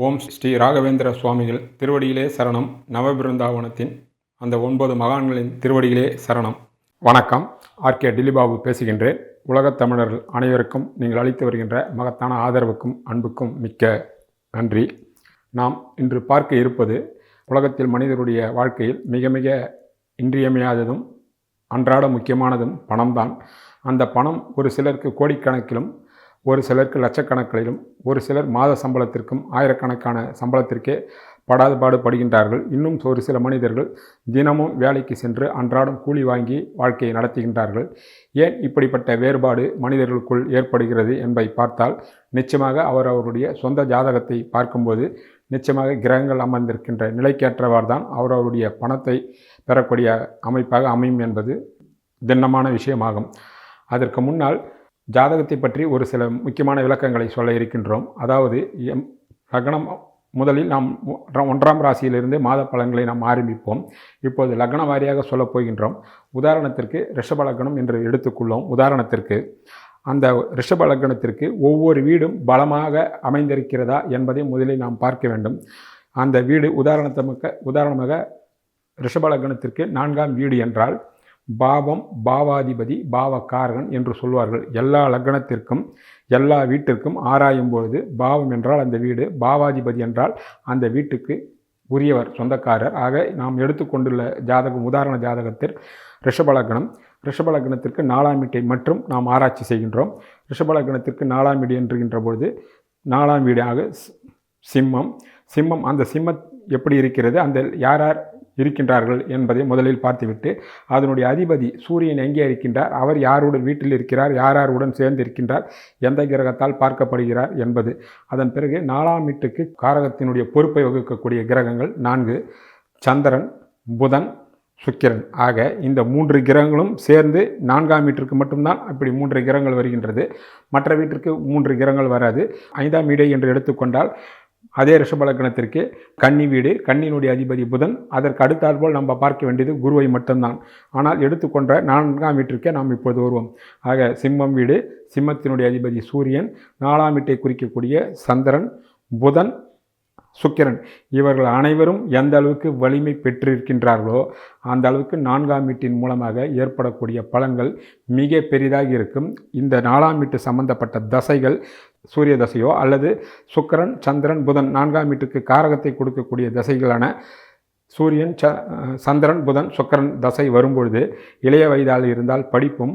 ஓம் ஸ்ரீ ராகவேந்திர சுவாமிகள் திருவடியிலே சரணம். நவபிருந்தாவனத்தின் அந்த ஒன்பது மகான்களின் திருவடியிலே சரணம். வணக்கம். ஆர்கே டில்லிபாபு பேசுகின்றேன். உலகத் தமிழர்கள் அனைவருக்கும் நீங்கள் அளித்து வருகின்ற மகத்தான ஆதரவுக்கும் அன்புக்கும் மிக்க நன்றி. நாம் இன்று பார்க்க இருப்பது உலகத்தில் மனிதருடைய வாழ்க்கையில் மிக மிக இன்றியமையாததும் அன்றாட முக்கியமானதும் பணம்தான். அந்த பணம் ஒரு சிலருக்கு கோடிக்கணக்கிலும் ஒரு சிலருக்கு லட்சக்கணக்கிலும் ஒரு சிலர் மாத சம்பளத்திற்கும் ஆயிரக்கணக்கான சம்பளத்திற்கே படாது பாடுபடுகின்றார்கள். இன்னும் ஒரு சில மனிதர்கள் தினமும் வேலைக்கு சென்று அன்றாடம் கூலி வாங்கி வாழ்க்கையை நடத்துகின்றார்கள். ஏன் இப்படிப்பட்ட வேறுபாடு மனிதர்களுக்குள் ஏற்படுகிறது என்பதை பார்த்தால் நிச்சயமாக அவர் அவருடைய சொந்த ஜாதகத்தை பார்க்கும்போது நிச்சயமாக கிரகங்கள் அமர்ந்திருக்கின்ற நிலைக்கேற்றவாறு தான் அவர் அவருடைய பணத்தை பெறக்கூடிய அமைப்பாக அமையும் என்பது திண்ணமான விஷயமாகும். அதற்கு முன்னால் ஜாதகத்தை பற்றி ஒரு சில முக்கியமான விளக்கங்களை சொல்ல இருக்கின்றோம். அதாவது எம் லக்னம் முதலில் நாம் ஒன்றாம் ராசியிலிருந்து மாத பலன்களை நாம் ஆரம்பிப்போம். இப்போது லக்ன வாரியாக சொல்லப் போகின்றோம். உதாரணத்திற்கு ரிஷப லக்னம் என்று எடுத்துக்கொள்ளோம் உதாரணத்திற்கு அந்த ரிஷப லக்னத்திற்கு ஒவ்வொரு வீடும் பலமாக அமைந்திருக்கிறதா என்பதை முதலில் நாம் பார்க்க வேண்டும். அந்த வீடு உதாரணத்தமக்க உதாரணமாக ரிஷப லக்னத்திற்கு நான்காம் வீடு என்றால் பாவம் பாவாதிபதி பாவக்காரகன் என்று சொல்வார்கள். எல்லா லக்னத்திற்கும் எல்லா வீட்டிற்கும் ஆராயும் பொழுது பாவம் என்றால் அந்த வீடு பாவாதிபதி என்றால் அந்த வீட்டுக்கு உரியவர் சொந்தக்காரர். ஆக நாம் எடுத்துக்கொண்டுள்ள ஜாதகம் உதாரண ஜாதகத்தில் ரிஷபலக்னம் ரிஷபலக்னத்திற்கு நாலாம் வீட்டை மட்டும் நாம் ஆராய்ச்சி செய்கின்றோம். ரிஷபலக்னத்திற்கு நாலாம் வீடு என்றுகின்ற பொழுது நாலாம் வீடாக சிம்மம். சிம்மம் அந்த சிம்ம எப்படி இருக்கிறது? அந்த யார் யார் இருக்கின்றார்கள் என்பதை முதலில் பார்த்துவிட்டு அதனுடைய அதிபதி சூரியன் எங்கே இருக்கின்றார் அவர் யாருடன் வீட்டில் இருக்கிறார் யார் யாருடன் சேர்ந்து இருக்கின்றார் எந்த கிரகத்தால் பார்க்கப்படுகிறார் என்பது. அதன் பிறகு நாலாம் வீட்டுக்கு காரகத்தினுடைய பொறுப்பை வகுக்கக்கூடிய கிரகங்கள் நான்கு சந்திரன் புதன் சுக்கிரன். ஆக இந்த மூன்று கிரகங்களும் சேர்ந்து நான்காம் வீட்டிற்கு மட்டும்தான் அப்படி மூன்று கிரகங்கள் வருகின்றது. மற்ற வீட்டிற்கு மூன்று கிரகங்கள் வராது. ஐந்தாம் வீடை என்று எடுத்துக்கொண்டால் அதே ரிஷபலக்கணத்திற்கு கன்னி வீடு கண்ணினுடைய அதிபதி புதன் அதற்கு அடுத்தாற்போல் நம்ம பார்க்க வேண்டியது குருவை மட்டும்தான். ஆனால் எடுத்துக்கொண்ட நான்காம் வீட்டிற்கே நாம் இப்போது வருவோம். ஆக சிம்மம் வீடு சிம்மத்தினுடைய அதிபதி சூரியன் நாலாம் வீட்டை குறிக்கக்கூடிய சந்திரன் புதன் சுக்கிரன். இவர்கள் அனைவரும் எந்த அளவுக்கு வலிமை பெற்றிருக்கின்றார்களோ அந்த அளவுக்கு நான்காம் வீட்டின் மூலமாக ஏற்படக்கூடிய பலன்கள் மிக பெரிதாக இருக்கும். இந்த நாலாம் வீட்டு சம்பந்தப்பட்ட தசைகள் சூரிய தசையோ அல்லது சுக்கிரன் சந்திரன் புதன் நான்காம் வீட்டுக்கு காரகத்தை கொடுக்கக்கூடிய தசைகளான சூரியன் ச சந்திரன் புதன் சுக்கரன் தசை வரும்பொழுது இளைய வயதால் இருந்தால் படிப்பும்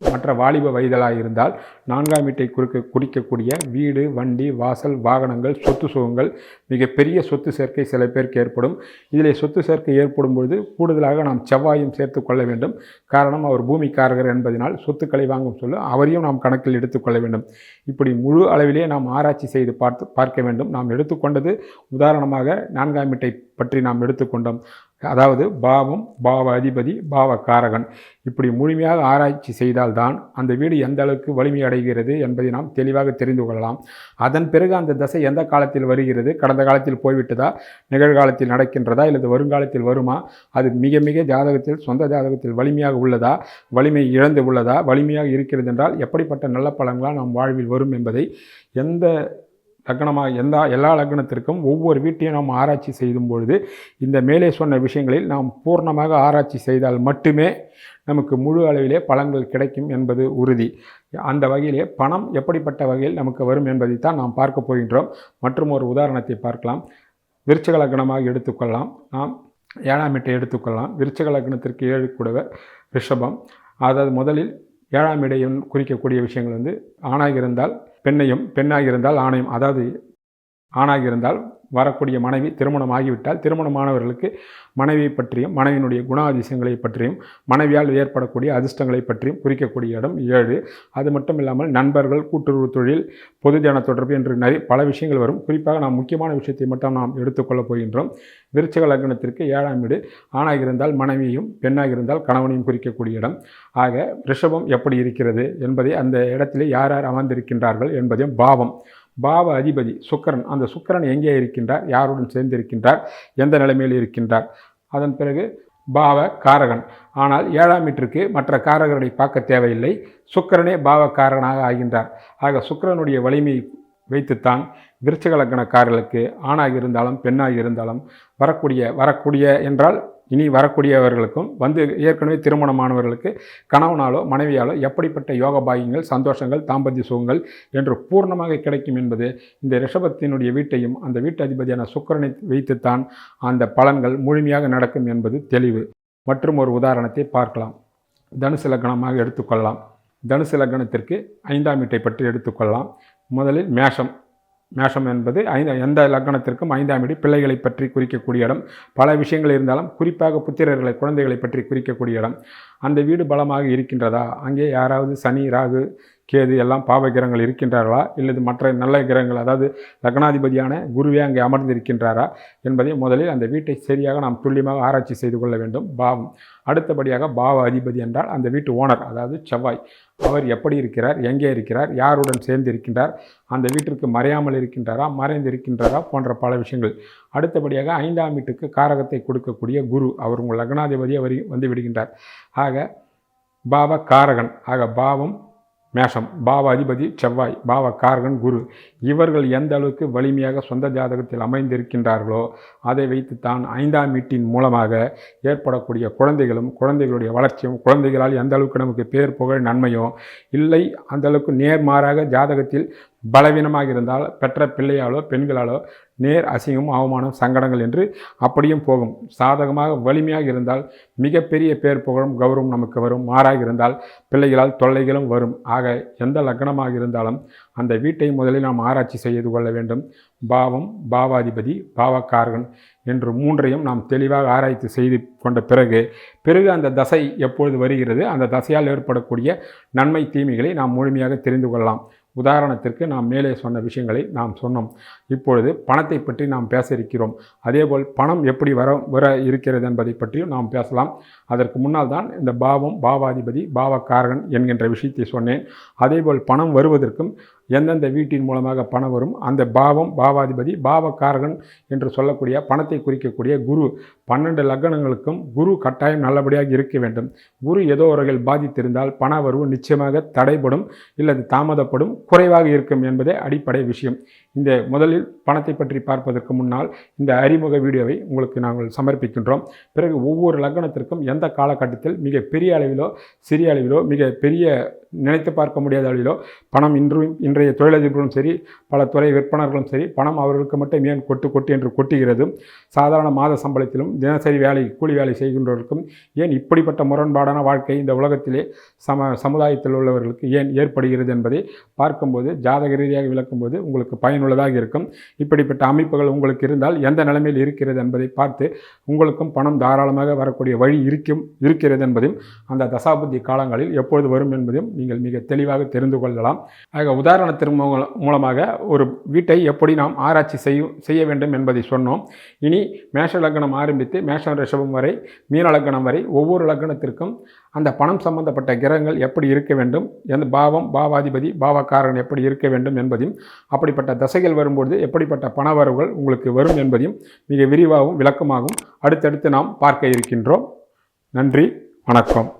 மற்ற வாலிப வயதலாக இருந்தால் நான்காம் வீட்டை குறிக்க குறிக்கக்கூடிய வீடு வண்டி வாசல் வாகனங்கள் சொத்து சுகங்கள் மிகப்பெரிய சொத்து சேர்க்கை சில பேருக்கு ஏற்படும். இதில் சொத்து சேர்க்கை ஏற்படும் பொழுது கூடுதலாக நாம் செவ்வாயும் சேர்த்து கொள்ள வேண்டும். காரணம் அவர் பூமிக்காரகர் என்பதனால் சொத்துக்களை வாங்கும் சொல்ல அவரையும் நாம் கணக்கில் எடுத்துக்கொள்ள வேண்டும். இப்படி முழு அளவிலே நாம் ஆராய்ச்சி செய்து பார்த்து பார்க்க வேண்டும். நாம் எடுத்துக்கொண்டது உதாரணமாக நான்காம் வீட்டை பற்றி நாம் எடுத்துக்கொண்டோம் அதாவது பாவம் பாவ அதிபதி பாவ காரகன் இப்படி முழுமையாக ஆராய்ச்சி செய்தால்தான் அந்த வீடு எந்த அளவுக்கு வலிமை அடைகிறது என்பதை நாம் தெளிவாக தெரிந்து கொள்ளலாம். அதன் பிறகு அந்த தசை எந்த காலத்தில் வருகிறது? கடந்த காலத்தில் போய்விட்டதா? நிகழ்காலத்தில் நடக்கின்றதா? அல்லது வருங்காலத்தில் வருமா? அது மிக மிக ஜாதகத்தில் சொந்த ஜாதகத்தில் வலிமையாக உள்ளதா? வலிமை இழந்து உள்ளதா? வலிமையாக இருக்கிறது என்றால் எப்படிப்பட்ட நல்ல பலன்களாக நம் வாழ்வில் வரும் என்பதை எந்த லக்னமாக எந்த எல்லா லக்னத்திற்கும் ஒவ்வொரு வீட்டையும் நாம் ஆராய்ச்சி செய்யும் பொழுது இந்த மேலே சொன்ன விஷயங்களில் நாம் பூர்ணமாக ஆராய்ச்சி செய்தால் மட்டுமே நமக்கு முழு அளவிலே பலன்கள் கிடைக்கும் என்பது உறுதி. அந்த வகையிலே பணம் எப்படிப்பட்ட வகையில் நமக்கு வரும் என்பதைத்தான் நாம் பார்க்க போகின்றோம். மற்றும் ஒரு உதாரணத்தை பார்க்கலாம். விருச்சக லக்னமாக எடுத்துக்கொள்ளலாம். நாம் ஏழாம் இட்டை எடுத்துக்கொள்ளலாம். விருச்சக லக்னத்திற்கு ஏழு கூடவர் ரிஷபம். அதாவது முதலில் ஏழாம் இடையும் குறிக்கக்கூடிய விஷயங்கள் வந்து ஆணாக இருந்தால் பெண்ணையும் பெண்ணாக இருந்தால் ஆணையும் அதாவது ஆணாக இருந்தால் வரக்கூடிய மனைவி திருமணம் ஆகிவிட்டால் திருமணமானவர்களுக்கு மனைவியை பற்றியும் மனைவியினுடைய குணாதிசயங்களை பற்றியும் மனைவியால் ஏற்படக்கூடிய அதிர்ஷ்டங்களை பற்றியும் குறிக்கக்கூடிய இடம் ஏழு. அது மட்டும் இல்லாமல் நண்பர்கள் கூட்டுறவு தொழில் பொதுஜன தொடர்பு என்று நிறைய பல விஷயங்கள் வரும். குறிப்பாக நாம் முக்கியமான விஷயத்தை மட்டும் நாம் எடுத்துக்கொள்ளப் போகின்றோம். விருச்சக லக்னத்திற்கு ஏழாம் வீடு. ஆணாக இருந்தால் மனைவியும் பெண்ணாக இருந்தால் கணவனையும் குறிக்கக்கூடிய இடம். ஆக ரிஷபம் எப்படி இருக்கிறது என்பதை அந்த இடத்திலே யார் யார் அமர்ந்திருக்கின்றார்கள் என்பதையும் பாவம். பாவ அதிபதி சுக்கரன். அந்த சுக்கிரன் எங்கே இருக்கின்றார்? யாருடன் சேர்ந்திருக்கின்றார்? எந்த நிலைமையில் இருக்கின்றார்? அதன் பிறகு பாவ காரகன். ஆனால் ஏழாம் வீட்டிற்கு மற்ற காரகர்களை பார்க்க தேவையில்லை. சுக்கிரனே பாவ காரகனாக ஆகின்றார். ஆக சுக்கிரனுடைய வலிமை வைத்துத்தான் விருச்சகலக்கணக்காரர்களுக்கு ஆணாக இருந்தாலும் பெண்ணாக இருந்தாலும் வரக்கூடிய வரக்கூடிய என்றால் இனி வரக்கூடியவர்களுக்கும் வந்து ஏற்கனவே திருமணமானவர்களுக்கு கணவனாலோ மனைவியாலோ எப்படிப்பட்ட யோக பாகியங்கள் சந்தோஷங்கள் தாம்பத்திய சுகங்கள் என்று பூர்ணமாக கிடைக்கும் என்பது இந்த ரிஷபத்தினுடைய வீட்டையும் அந்த வீட்டு அதிபதியான சுக்கிரனை வைத்துத்தான் அந்த பலன்கள் முழுமையாக நடக்கும் என்பது தெளிவு. மற்றும் ஒரு உதாரணத்தை பார்க்கலாம். தனுசு லக்னமாக எடுத்துக்கொள்ளலாம். தனுசு லக்னத்திற்கு ஐந்தாம் வீட்டை பற்றி எடுத்துக்கொள்ளலாம். முதலில் மேஷம். மேஷம் என்பது ஐந்து எந்த லக்னத்திற்கும் ஐந்தாம் இடி பிள்ளைகளை பற்றி குறிக்கக்கூடிய இடம். பல விஷயங்கள் இருந்தாலும் குறிப்பாக புத்திரர்களை குழந்தைகளை பற்றி குறிக்கக்கூடிய இடம். அந்த வீடு பலமாக இருக்கின்றதா? அங்கே யாராவது சனி ராகு கேது எல்லாம் பாவ கிரகங்கள் இருக்கின்றார்களா? இல்லது மற்ற நல்ல கிரகங்கள் அதாவது லக்னாதிபதியான குருவே அங்கே அமர்ந்திருக்கின்றாரா? என்பதை முதலில் அந்த வீட்டை சரியாக நாம் துல்லியமாக ஆராய்ச்சி செய்து கொள்ள வேண்டும். பாவம். அடுத்தபடியாக பாவ அதிபதி என்றால் அந்த வீட்டு ஓனர் அதாவது செவ்வாய். அவர் எப்படி இருக்கிறார்? எங்கே இருக்கிறார்? யாருடன் சேர்ந்து இருக்கின்றார் அந்த வீட்டிற்கு மறையாமல் இருக்கின்றாரா? மறைந்து இருக்கின்றாரா போன்ற பல விஷயங்கள். அடுத்தபடியாக ஐந்தாம் வீட்டுக்கு காரகத்தை கொடுக்கக்கூடிய குரு அவர் உங்கள் லக்னாதிபதியை வரி வந்து விடுகின்றார். ஆக பாவ காரகன். ஆக பாவம் மேஷம். பாவ அதிபதி செவ்வாய் பாவ கார்கன் குரு. இவர்கள் எந்த அளவுக்கு வலிமையாக சொந்த ஜாதகத்தில் அமைந்திருக்கின்றார்களோ அதை வைத்து தான் ஐந்தாம் வீட்டின் மூலமாக ஏற்படக்கூடிய குழந்தைகளும் குழந்தைகளுடைய வளர்ச்சியும் குழந்தைகளால் எந்த அளவுக்கு நமக்கு பேர் புகழ் நன்மையோ இல்லை அந்த அளவுக்கு நேர்மாறாக ஜாதகத்தில் பலவீனமாக இருந்தால் பெற்ற பிள்ளையாலோ பெண்களாலோ நேர் அசிங்கம் அவமானம் சங்கடங்கள் என்று அப்படியும் போகும். சாதகமாக வலிமையாக இருந்தால் மிகப்பெரிய பேர் புகழும் கௌரவம் நமக்கு வரும். மாறாக இருந்தால் பிள்ளைகளால் தொல்லைகளும் வரும். ஆக எந்த லக்னமாக இருந்தாலும் அந்த வீட்டை முதலில் நாம் ஆராய்ச்சி செய்து கொள்ள வேண்டும். பாவம் பாவாதிபதி பாவக்காரகன் என்று மூன்றையும் நாம் தெளிவாக ஆராய்ச்சி செய்து கொண்ட பிறகு பிறகு அந்த தசை எப்பொழுது வருகிறது? அந்த தசையால் ஏற்படக்கூடிய நன்மை தீமைகளை நாம் முழுமையாக தெரிந்து கொள்ளலாம். உதாரணத்திற்கு நாம் மேலே சொன்ன விஷயங்களை நாம் சொன்னோம். இப்பொழுது பணத்தை பற்றி நாம் பேச இருக்கிறோம் அதேபோல் பணம் எப்படி வர வர இருக்கிறது என்பதை பற்றியும் நாம் பேசலாம். அதற்கு முன்னால் தான் இந்த பாவம் பாவாதிபதி பாவக்காரகன் என்கின்ற விஷயத்தை சொன்னேன். அதேபோல் பணம் வருவதற்கும் எந்தெந்த வீட்டின் மூலமாக பணம் வரும் அந்த பாவம் பாவாதிபதி பாவக்காரகன் என்று சொல்லக்கூடிய பணத்தை குறிக்கக்கூடிய குரு. பன்னெண்டு லக்னங்களுக்கும் குரு கட்டாயம் நல்லபடியாக இருக்க வேண்டும். குரு ஏதோ ஒருகள் பாதித்திருந்தால் பண வரவு நிச்சயமாக தடைப்படும் இல்லது தாமதப்படும் குறைவாக இருக்கும் என்பதே அடிப்படை விஷயம். இந்த முதலில் பணத்தை பற்றி பார்ப்பதற்கு முன்னால் இந்த அறிமுக வீடியோவை உங்களுக்கு நாங்கள் சமர்ப்பிக்கின்றோம். பிறகு ஒவ்வொரு லக்னத்திற்கும் எந்த காலகட்டத்தில் மிக பெரிய அளவிலோ சிறிய அளவிலோ மிக பெரிய நினைத்து பார்க்க முடியாத அளவிலோ பணம் இன்றும் இன்றைய தொழிலதிபர்களும் சரி பல துறை விற்பனர்களும் சரி பணம் அவர்களுக்கு மட்டும் ஏன் கொட்டு கொட்டு என்று கொட்டுகிறது? சாதாரண மாத சம்பளத்திலும் தினசரி வேலை கூலி வேலை செய்கின்றவர்களுக்கும் ஏன் இப்படிப்பட்ட முரண்பாடான வாழ்க்கை இந்த உலகத்திலே சம சமுதாயத்தில் உள்ளவர்களுக்கு ஏன் ஏற்படுகிறது என்பதை பார்க்கும்போது ஜாதக ரீதியாக விளக்கும்போது உங்களுக்கு பயன் பயனுள்ளதாக இருக்கும். இப்படிப்பட்ட அமைப்புகள் உங்களுக்கு இருந்தால் எந்த நிலைமையில் இருக்கிறது என்பதை பார்த்து உங்களுக்கும் பணம் தாராளமாக வரக்கூடிய வழி இருக்கும் இருக்கிறது என்பதையும் அந்த தசாபுத்தி காலங்களில் எப்பொழுது வரும் என்பதையும் நீங்கள் மிக தெளிவாக தெரிந்து கொள்ளலாம். ஆக உதாரணத்தின் மூலமாக ஒரு வீட்டை எப்படி நாம் ஆராய்ச்சி செய்ய செய்ய வேண்டும் என்பதை சொன்னோம். இனி மேஷ லக்னம் ஆரம்பித்து மேஷம் ரிஷபம் வரை மீன லக்னம் வரை ஒவ்வொரு லக்னத்திற்கும் அந்த பணம் சம்பந்தப்பட்ட கிரகங்கள் எப்படி இருக்க வேண்டும்? எந்த பாவம் பாவாதிபதி பாவக்காரன் எப்படி இருக்க வேண்டும் என்பதையும் அப்படிப்பட்ட தசைகள் வரும்பொழுது எப்படிப்பட்ட பணவரவுகள் உங்களுக்கு வரும் என்பதையும் மிக விரிவாகவும் விளக்கமாகவும் அடுத்தடுத்து நாம் பார்க்க இருக்கின்றோம். நன்றி வணக்கம்.